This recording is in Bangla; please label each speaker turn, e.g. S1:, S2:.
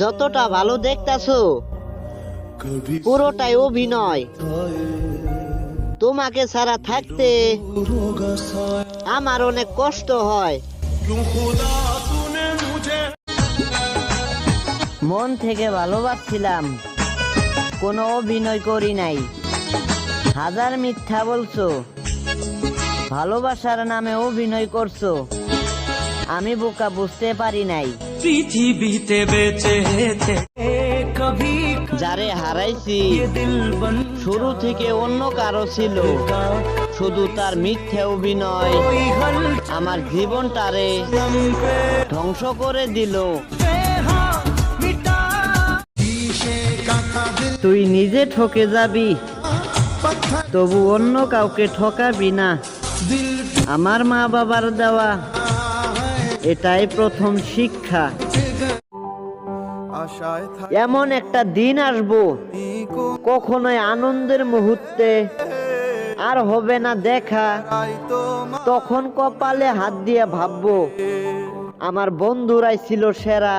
S1: যতটা ভালো দেখতাছো পুরোটাই অভিনয়। তোমাকে ছাড়া থাকতে আমার অনেক কষ্ট হয়। মন থেকে ভালোবাসছিলাম কোনো অভিনয় করি নাই। হাজার মিথ্যা বলছো ভালোবাসার নামে অভিনয় করছ আমি বোকা বুঝতে পারি নাই।
S2: পৃথিবীতে বেঁচে
S1: যারে হারাইছি শুরু থেকে অন্য কারও ছিল। শুধু তার মিথ্যে অভিনয়। আমার জীবনটারে ধ্বংস করে দিল। তুই নিজে ঠকে যাবি তবু অন্য কাউকে ঠকাবি না। আমার মা বাবার দেওয়া এটাই প্রথম শিক্ষা। এমন একটা দিন আসব, কখনোই আনন্দের মুহূর্তে আর হবে না দেখা। তখন কপালে হাত দিয়ে ভাববো, আমার বন্ধুরাই ছিল সেরা।